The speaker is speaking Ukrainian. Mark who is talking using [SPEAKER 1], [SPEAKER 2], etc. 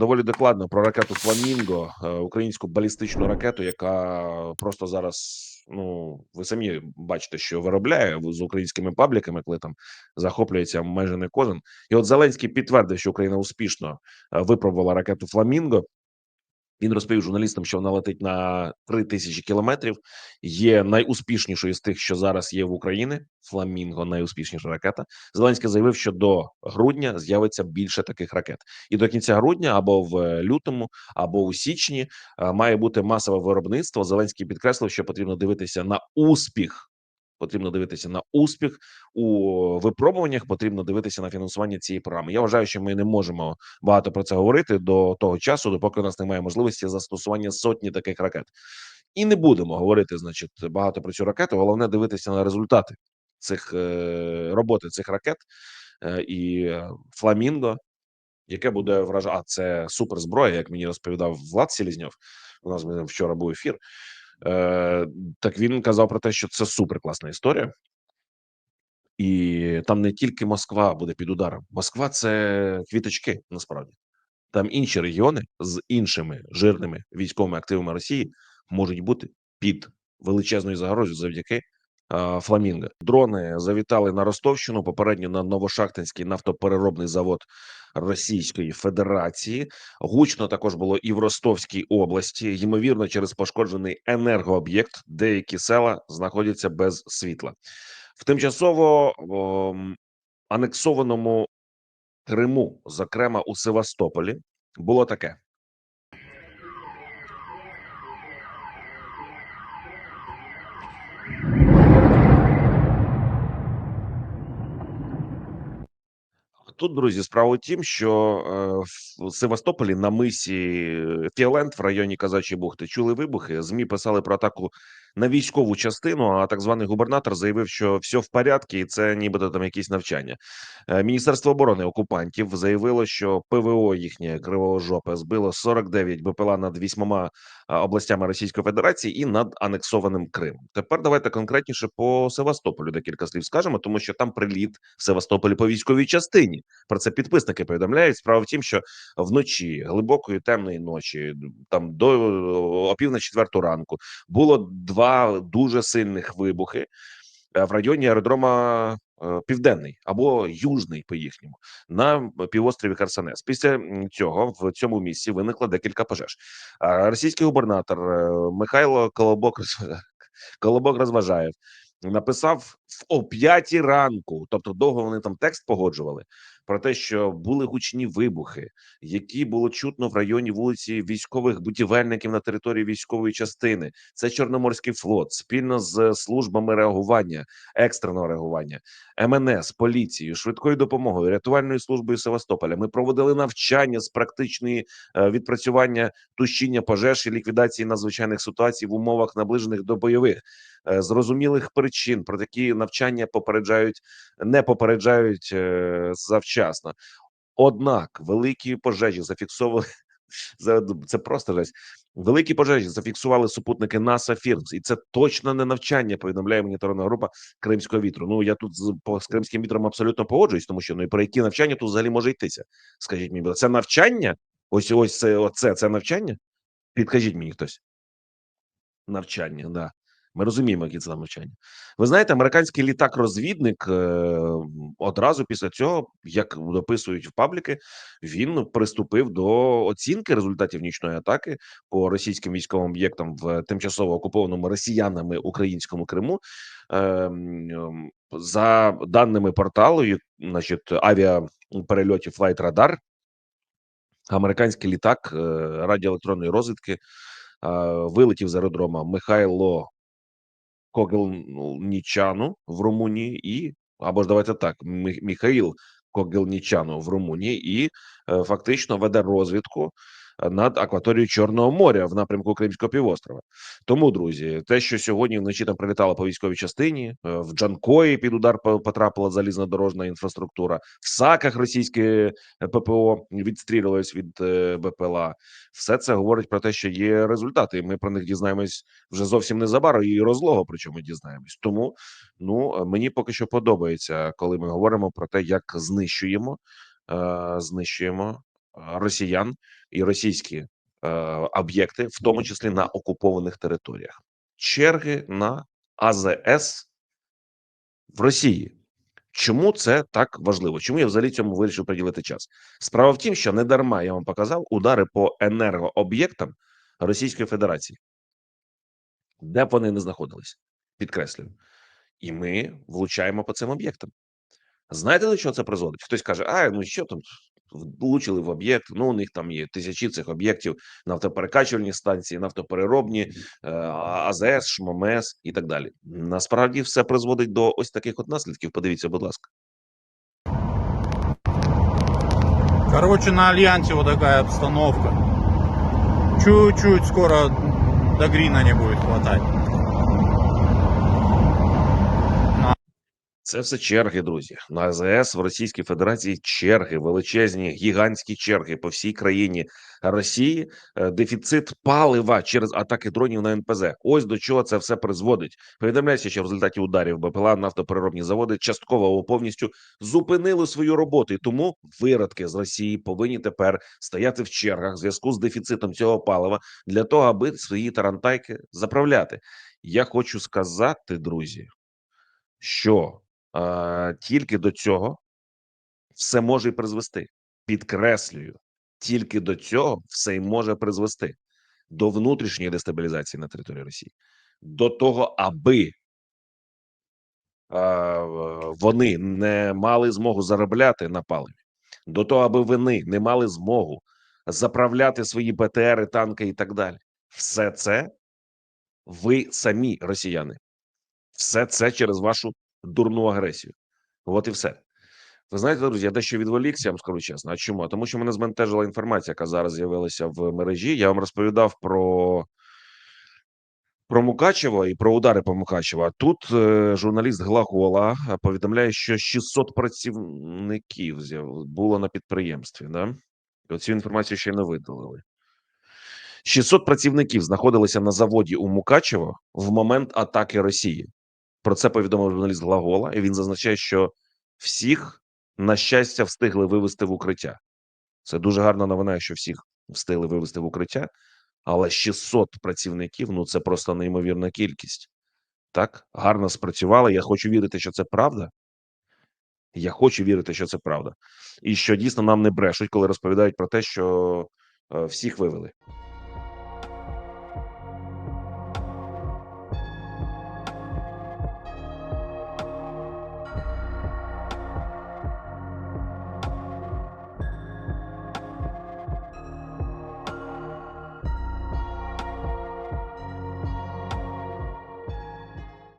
[SPEAKER 1] доволі докладно про ракету Фламінго, е, українську балістичну ракету, яка просто зараз. Ну, ви самі бачите, що виробляє з українськими пабліками, коли там захоплюється майже не кожен. І от Зеленський підтвердив, що Україна успішно е, випробувала ракету Фламінго. Він розповів журналістам, що вона летить на 3 тисячі кілометрів. Є найуспішнішою з тих, що зараз є в Україні. Фламінго найуспішніша ракета. Зеленський заявив, що до грудня з'явиться більше таких ракет, і до кінця грудня або в лютому, або у січні має бути масове виробництво. Зеленський підкреслив, що потрібно дивитися на успіх. Потрібно дивитися на успіх у випробуваннях. Потрібно дивитися на фінансування цієї програми. Я вважаю, що ми не можемо багато про це говорити до того часу, допоки у нас немає можливості застосування сотні таких ракет. І не будемо говорити, значить, багато про цю ракету. Головне дивитися на результати цих е, роботи цих ракет е, і е, фламінго, яке буде вражати. А це суперзброя, як мені розповідав Влад Селізньов. У нас вчора був ефір. Е, так він казав про те, що це суперкласна історія. І там не тільки Москва буде під ударом. Москва це квіточки насправді. Там інші регіони з іншими жирними військовими активами Росії можуть бути під величезною загрозою завдяки фламінго. Дрони завітали на Ростовщину. Попередньо на Новошахтинський нафтопереробний завод Російської Федерації. Гучно також було і в Ростовській області. Ймовірно, через пошкоджений енергооб'єкт деякі села знаходяться без світла. В тимчасово ом, анексованому Криму, зокрема у Севастополі, було таке. Тут, друзі, справа в тім, що е, в Севастополі на мисі Фіолент в районі Казачої бухти чули вибухи. Змі писали про атаку на військову частину. А так званий губернатор заявив, що все в порядку, і це нібито там якісь навчання. Е, Міністерство оборони окупантів заявило, що ПВО їхнє кривожопе збило 49 БПЛА над вісьмома областями Російської Федерації і над анексованим Кримом. Тепер давайте конкретніше по Севастополю декілька слів скажемо, тому що там приліт в Севастополі по військовій частині. Про це підписники повідомляють. Справа в тім, що вночі глибокої темної ночі, там до о пів на четверту ранку, було два дуже сильних вибухи е, в районі аеродрома е, Південний або Южний по їхньому на півострові Херсонес. Після цього в цьому місці виникло декілька пожеж. Російський губернатор е, Михайло Колобок Колобок Розважаєв написав в о п'ятій ранку, тобто довго вони там текст погоджували про те, що були гучні вибухи, які було чутно в районі вулиці військових будівельників на території військової частини. Це Чорноморський флот спільно з службами реагування, екстреного реагування, МНС, поліцією, швидкою допомогою, рятувальною службою Севастополя. Ми проводили навчання з практичної е, відпрацювання тушіння пожеж і ліквідації надзвичайних ситуацій в умовах наближених до бойових. Е, Зрозумілих причин про такі навчання попереджають, не попереджають е, завчасно. Однак великі пожежі зафіксовували це просто жесть. Великі пожежі зафіксували супутники НАСА Фірмс, і це точно не навчання. Повідомляє моніторна група Кримського вітру. Ну я тут з по з кримським вітром абсолютно погоджуюсь, тому що ну і про які навчання тут взагалі може йтися? Скажіть мені, це навчання? Ось ось це оце це навчання? Підкажіть мені хтось. Навчання, да. Ми розуміємо, які це навчання. Ви знаєте, американський літак-розвідник е, одразу після цього, як дописують в пабліки, він приступив до оцінки результатів нічної атаки по російським військовим об'єктам в тимчасово окупованому росіянами українському Криму. Ем, ем, За даними порталу, значить, авіаперельотів Flight Radar, американський літак е, радіоелектронної розвідки е, вилетів з аеродрома Михайло Когелнічану в Румунії і або ж давайте так, Мі- Міхаїл Когелнічану в Румунії і е, фактично веде розвідку над акваторією Чорного моря в напрямку Кримського півострова. Тому, друзі, те, що сьогодні вночі там прилітало по військовій частині, е, в Джанкої під удар по- потрапила залізнодорожна інфраструктура, в САКах російське ППО відстрілювалось від е, БПЛА. Все це говорить про те, що є результати, і ми про них дізнаємось вже зовсім незабаром і розлого, причому дізнаємось. Тому ну мені поки що подобається, коли ми говоримо про те, як знищуємо, е, знищуємо росіян і російські е, об'єкти, в тому числі на окупованих територіях. Черги на АЗС в Росії. Чому це так важливо? Чому я взагалі цьому вирішив приділити час? Справа в тім, що не дарма я вам показав удари по енергооб'єктам Російської Федерації, де б вони не знаходились, підкреслюю, і ми влучаємо по цим об'єктам. Знаєте, до чого це призводить? Хтось каже: а ну що там влучили в об'єкт? Ну, у них там є тисячі цих об'єктів, нафтоперекачувальні станції, нафтопереробні, е, АЗС, ШММС і так далі. Насправді все призводить до ось таких от наслідків. Подивіться, будь ласка.
[SPEAKER 2] Короче, на Альянсе вот такая обстановка. Чуть-чуть скоро до грина не будет хватать.
[SPEAKER 1] Це все черги, друзі. На АЗС в Російській Федерації черги, величезні, гігантські черги по всій країні Росії. Е, Дефіцит палива через атаки дронів на НПЗ. Ось до чого це все призводить. Повідомляється, що в результаті ударів БПЛА нафтопереробні заводи частково або повністю зупинили свою роботу, і тому виродки з Росії повинні тепер стояти в чергах в зв'язку з дефіцитом цього палива для того, аби свої тарантайки заправляти. Я хочу сказати, друзі, що е, тільки до цього все може і призвести. Підкреслюю, тільки до цього все й може призвести до внутрішньої дестабілізації на території Росії, до того, аби е, вони не мали змогу заробляти на паливі, до того, аби вони не мали змогу заправляти свої БТРи, танки і так далі. Все це ви самі, росіяни, все це через вашу дурну агресію. От і все. Ви знаєте, друзі, я дещо відволікся, я вам скажу чесно. А чому? Тому що мене збентежила інформація, яка зараз з'явилася в мережі. Я вам розповідав про, про Мукачево і про удари по Мукачево. А тут е, журналіст Глагола е, повідомляє, що 600 працівників було на підприємстві. Да? І Оцю інформацію ще не видалили. 600 працівників знаходилися на заводі у Мукачево в момент атаки Росії. Про це повідомив журналіст Глагола, і він зазначає, що всіх, на щастя, встигли вивести в укриття. Це дуже гарна новина, що всіх встигли вивести в укриття, але 600 працівників ну це просто неймовірна кількість. Так, гарно спрацювали. Я хочу вірити, що це правда. Я хочу вірити, що це правда, і що дійсно нам не брешуть, коли розповідають про те, що е, всіх вивели.